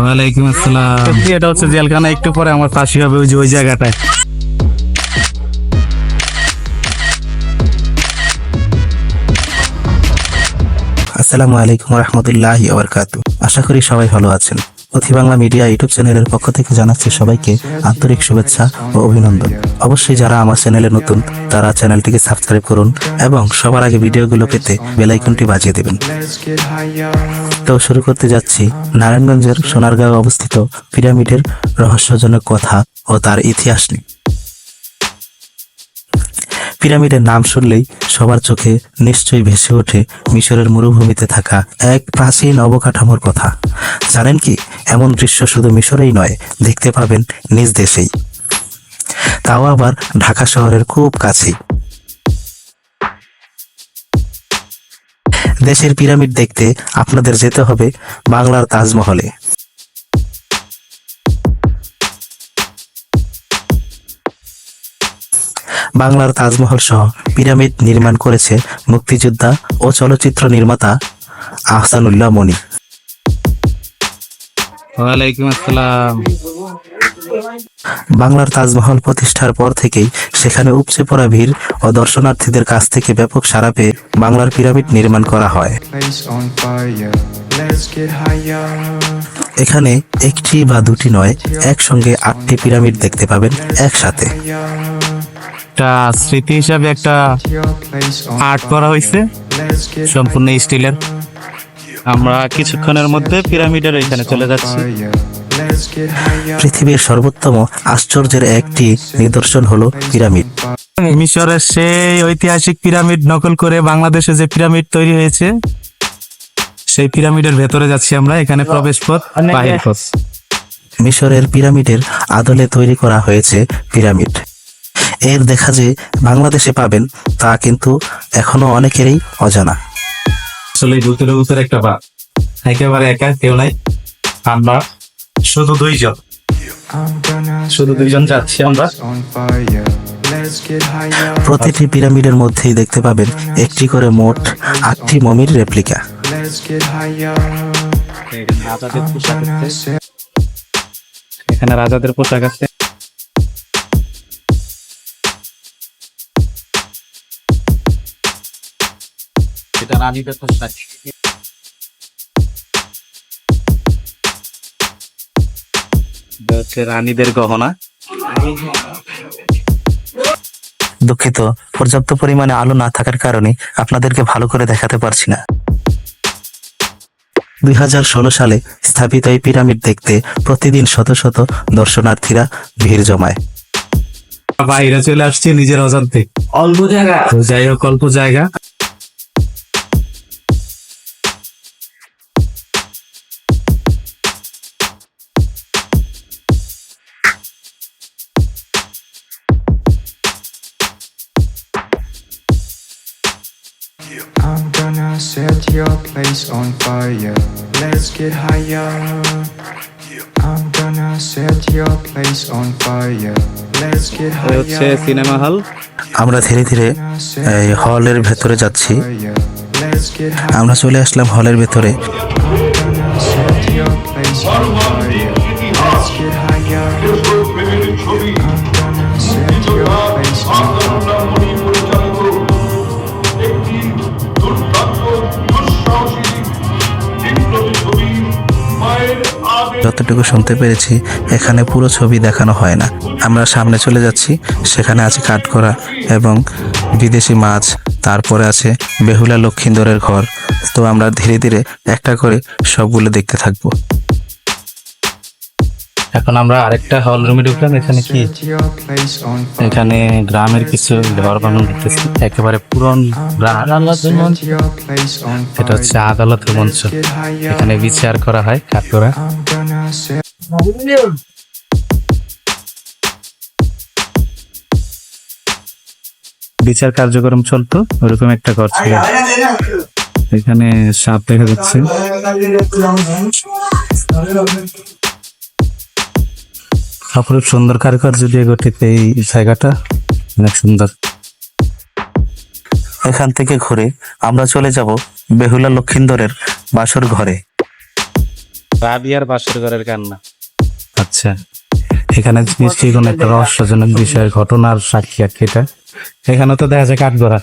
ওয়ালাইকুম আসসালাম। এটা হচ্ছে জেলখানা একটু পরে আমার ফাঁসি হবে ওই যে ওই জায়গাটায়। আসসালামু আলাইকুম রহমতুল্লাহ আবরকাত আশা করি সবাই ভালো আছেন। অথি বাংলা মিডিয়া ইউটিউব চ্যানেলের পক্ষ থেকে জানাচ্ছি সবাইকে আন্তরিক শুভেচ্ছা ও অভিনন্দন। অবশ্যই যারা আমার চ্যানেলে নতুন, তারা চ্যানেলটিকে সাবস্ক্রাইব করুন এবং সবার আগে ভিডিওগুলো পেতে বেল আইকনটি বাজিয়ে দেবেন। তো শুরু করতে যাচ্ছি। নারায়ণগঞ্জের সোনারগাঁও অবস্থিত পিরামিডের রহস্যজনক কথা ও তার ইতিহাস নিয়ে। পিরামিডের নাম শুনলেই সবার চোখে নিশ্চয়ই ভেসে ওঠে মিশরের মরুভূমিতে থাকা এক প্রাচীন অবকাঠামোর কথা। জানেন কি? এমন দৃশ্য শুধু মিশরেই নয়, দেখতে পাবেন নিজ দেশেই। তাও আবার ঢাকা শহরের খুব কাছেই। দেশের পিরামিড দেখতে আপনাদের যেতে হবে বাংলার তাজমহলে। বাংলার তাজমহল সহ পিরামিড নির্মাণ করেছে মুক্তিযোদ্ধা ও চলচ্চিত্র নির্মাতা আহসানুল্লাহ মনি। ওয়ালাইকুম আসসালাম। বাংলার তাজমহল প্রতিষ্ঠার পর থেকেই সেখানে উপচে পড়া ভিড় ও দর্শনার্থীদের কাছ থেকে ব্যাপক সাড়া পেয়ে বাংলার পিরামিড নির্মাণ করা হয়. এখানে একটি বা দুটি নয় একসঙ্গে আটটি পিরামিড দেখতে পাবেন একসাথে। একটা স্মৃতি হিসাবে একটা আর্ট করা হয়েছে সম্পূর্ণ স্টিলের। আমরা কিছুক্ষণের মধ্যে পিরামিডের এখানে চলে যাচ্ছি. পৃথিবীর সর্বোত্তম আশ্চর্যের একটি নিদর্শন হলো পিরামিড। মিশরের সেই ঐতিহাসিক পিরামিড নকল করে বাংলাদেশে যে পিরামিড তৈরি হয়েছে সেই পিরামিডের ভেতরে যাচ্ছি আমরা এখানে প্রবেশ পথ বাহির পথ। মিশরের পিরামিডের আদলে তৈরি করা হয়েছে পিরামিড। এর দেখা যে বাংলাদেশে পাবেন তা কিন্তু এখনও অনেকেরই অজানা। আসলে ভূতের ভূতের একটা বা একেবারে একা কেউ নাই। আমরা শুধু দুইজন। শুধু দুইজন যাচ্ছি আমরা. প্রতিটি পিরামিডের মধ্যেই দেখতে পাবেন একটি করে মোট আটটি মমির রেপ্লিকা। এখানে রাজাদের পোশাক আছে। এটা রানীদের পোশাক এটা হচ্ছে রানীদের গহনা। দুঃখিত পর্যাপ্ত পরিমাণে আলো না থাকার কারণে আপনাদেরকে ভালো করে দেখাতে পারছি না। দুই হাজার ষোলো সালে স্থাপিত এই পিরামিড দেখতে প্রতিদিন শত শত দর্শনার্থীরা ভিড় জমায়। বাইরে চলে আসছে নিজের অজান্তে। অল্প জায়গা। যাই হোক অল্প জায়গা। I'm gonna set your place on fire. Let's get higher. I'm gonna set your place on fire. Let's get হচ্ছে higher. সিনেমা হল আমরা ধীরে ধীরে এই হলের ভেতরে যাচ্ছি. আমরা চলে আসলাম হলের ভেতরে. Let's get higher. যতটুকু শুনতে পেরেছি, এখানে পুরো ছবি দেখানো হয় না। আমরা সামনে চলে যাচ্ছি, সেখানে আছে কাঠগড়া এবং বিদেশি মাছ, তারপরে আছে বেহুলা লক্ষিন্দরের ঘর। তো আমরা ধীরে ধীরে একটা করে সবগুলো দেখতে থাকব। এখন আমরা আরেকটা হল রুমে ঢুকলাম, এখানে কি. এখানে গ্রামের কিছু ঘর বানানো দেখতেছি, একেবারে পুরন এটা হচ্ছে আদালতের মঞ্চ। এখানে বিচার করা হয় কাঠগড়া। বিচার কার্যক্রম চলতো, ওরকম একটা ঘর ছিল। এখানে সাপ দেখা যাচ্ছে। অপরূপ সুন্দর কারুকার্য দিয়ে গঠিত এই জায়গাটা। অনেক সুন্দর। এখান থেকে ঘুরে আমরা চলে যাব বেহুলা লক্ষিন্দরের বাসর ঘরে। রাবিয়ার বাসর ঘরের কান্না। আচ্ছা এখানে নিশ্চয়ই কোনো একটা রহস্যজনক বিষয়ের ঘটনার সাক্ষী আর এটা। এখানে তো দেখা যায় কাঠগড়া।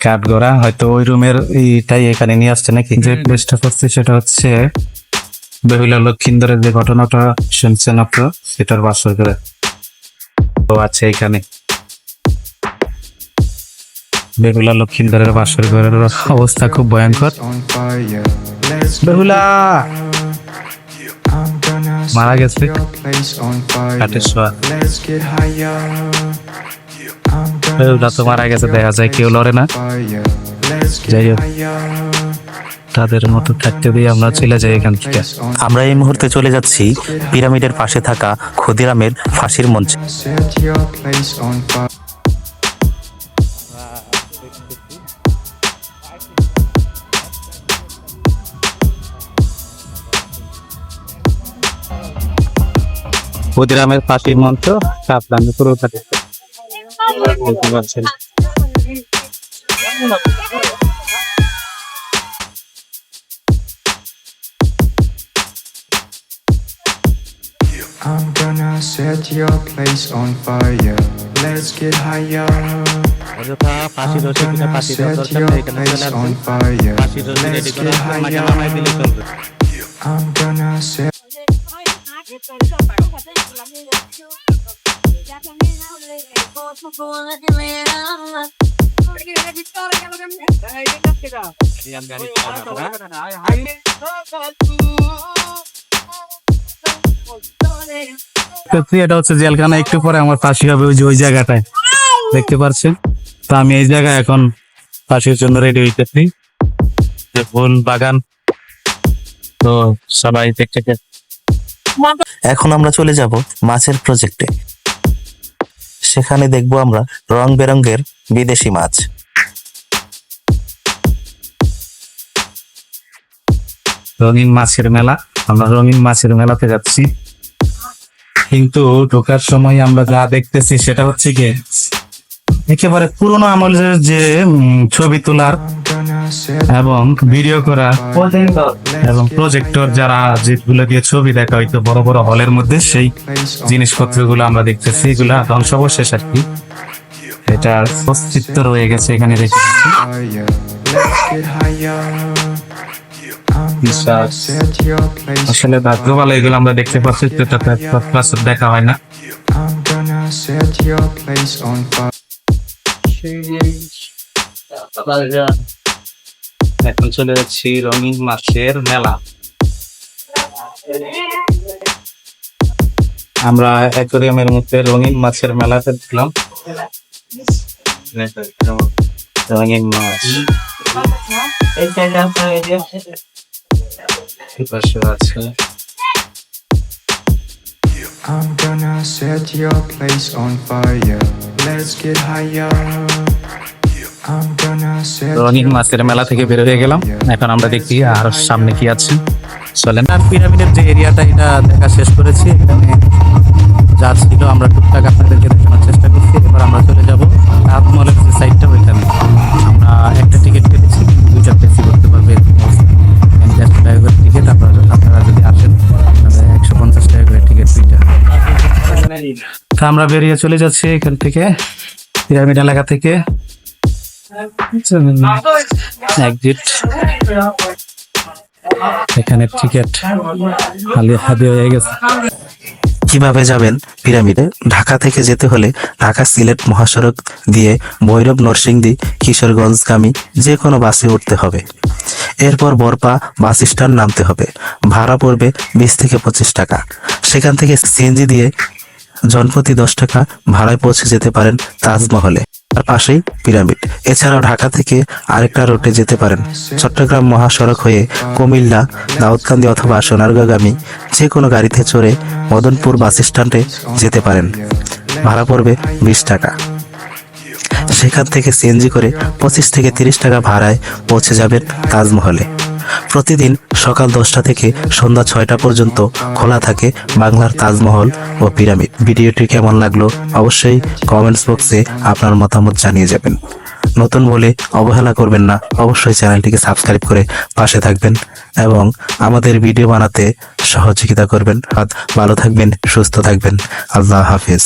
কাঠগড়া হয়তো ওই রুমের এইটাই এখানে নিয়ে আসছে নাকি? যে প্লেসটা করছে সেটা হচ্ছে বেহুলা লক্ষিন্দরের যে ঘটনাটা শুনছেন আপনার সেটার বাসর ঘরে। তো আছে এখানে। বেহুলা লক্ষিন্দরের বাসর ঘরের অবস্থা খুব ভয়ঙ্কর। বেহুলা! মারা গেছে। বেহুলা তো মারা গেছে, দেখা যায় কেউ লড়ে না। যাই হোক, তাদের মতো থাকতে দিয়ে আমরা চলে যাই এখান থেকে। আমরা এই মুহূর্তে চলে যাচ্ছি পিরামিডের পাশে থাকা ক্ষুদিরামের ফাঁসির মঞ্চে। ক্ষুদিরামের ফাঁসির মঞ্চ কাপলান পুরো দেখতে পাচ্ছেন I'm gonna set your place on fire. Let's get higher. অযথা I'm রসে কিনা ফাঁসি set দরকার নেই এখানে চলে I'm gonna set এটা হচ্ছে জেলখানা একটু পরে আমার ফাঁসি হবে ওই যে ওই জায়গাটায়। দেখতে পাচ্ছেন তো আমি এই জায়গায় এখন ফাঁসির জন্য রেডি হইতেছি। যে ফুল বাগান। তো সবাই দেখতে এখন আমরা চলে যাব মাছের প্রজেক্টে সেখানে দেখব আমরা রং বেরঙের বিদেশি মাছ। রঙিন মাছের মেলা, আমরা রঙিন মাছের মেলাতে যাচ্ছি। কিন্তু ঢোকার সময় আমরা যা দেখতেছি সেটা হচ্ছে কি একেবারে পুরোনো আমলের যে ছবি তোলার এবং ভিডিও করা এবং প্রজেক্টর যারা যেগুলো দিয়ে ছবি দেখা হয়তো বড় বড় হলের মধ্যে, সেই place on জিনিসপত্রগুলো আমরা দেখতেছি। এগুলা ধ্বংসাবশেষ আর কি। এটার অস্তিত্ব রয়ে গেছে এখানে রেখে. আসলে ভাগ্য ভালো এগুলো আমরা দেখতে পাচ্ছি দেখা হয় না। I'm gonna এখন চলে যাচ্ছি রঙিন মাছের মেলা আমরা অ্যাকোরিয়ামের মধ্যে রঙিন মাছের মেলাতে দেখলাম রঙিন মাছ I'm gonna set your place on fire. Let's get higher. রঙিন মাছের মেলা থেকে বের হয়ে গেলাম। এখন আমরা দেখি আর সামনে কি আছে। চলেন। আর পিরামিডের যে এরিয়াটা, এটা দেখা শেষ করেছি। এখানে যা ছিল আমরা টুকটাক আপনাদেরকে দেখানোর চেষ্টা করছি। এবার আমরা চলে যাব তাজমহলের যে সাইডটা ওইখানে। আমরা একটা টিকিট কেটেছি দুইটা ট্যাক্সি করতে পারবে। টিকিট আপনারা আপনারা যদি আসেন, তাহলে একশো পঞ্চাশ টাকা করে টিকিট দুইটা আমরা বেরিয়ে চলে যাচ্ছি এখান থেকে পিরামিড এলাকা থেকে। এখানে টিকিট খালি হাতে হয়ে গেছে। কীভাবে যাবেন পিরামিডে? ঢাকা থেকে যেতে হলে ঢাকা সিলেট মহাসড়ক দিয়ে ভৈরব, নরসিংদী কিশোরগঞ্জগামী যে কোনো বাসে উঠতে হবে। এরপর বরপা বাস স্ট্যান্ড নামতে হবে। ভাড়া পড়বে বিশ থেকে পঁচিশ টাকা। সেখান থেকে সিএনজি দিয়ে জনপ্রতি দশ টাকা ভাড়ায় পৌঁছে যেতে পারেন তাজমহলে। তার পাশেই পিরামিড। এছাড়াও ঢাকা থেকে আরেকটা রুটে যেতে পারেন। চট্টগ্রাম মহাসড়ক হয়ে কুমিল্লা, দাউদকান্দি অথবা সোনারগাঁগামী যে কোনো গাড়িতে চড়ে মদনপুর বাস স্ট্যান্ডে যেতে পারেন। ভাড়া পড়বে বিশ টাকা। সেখান থেকে সিএনজি করে পঁচিশ থেকে তিরিশ টাকা ভাড়ায় পৌঁছে যাবেন তাজমহলে। প্রতিদিন সকাল দশটা থেকে সন্ধ্যা ছয়টা পর্যন্ত খোলা থাকে বাংলার তাজমহল ও পিরামিড। ভিডিওটি কেমন লাগল অবশ্যই কমেন্টস বক্সে আপনার মতামত জানিয়ে যাবেন। নতুন বলে অবহেলা করবেন না, অবশ্যই চ্যানেলটিকে সাবস্ক্রাইব করে পাশে থাকবেন এবং আমাদের ভিডিও বানাতে সহযোগিতা করবেন। ভালো থাকবেন, সুস্থ থাকবেন। আল্লাহ হাফিজ।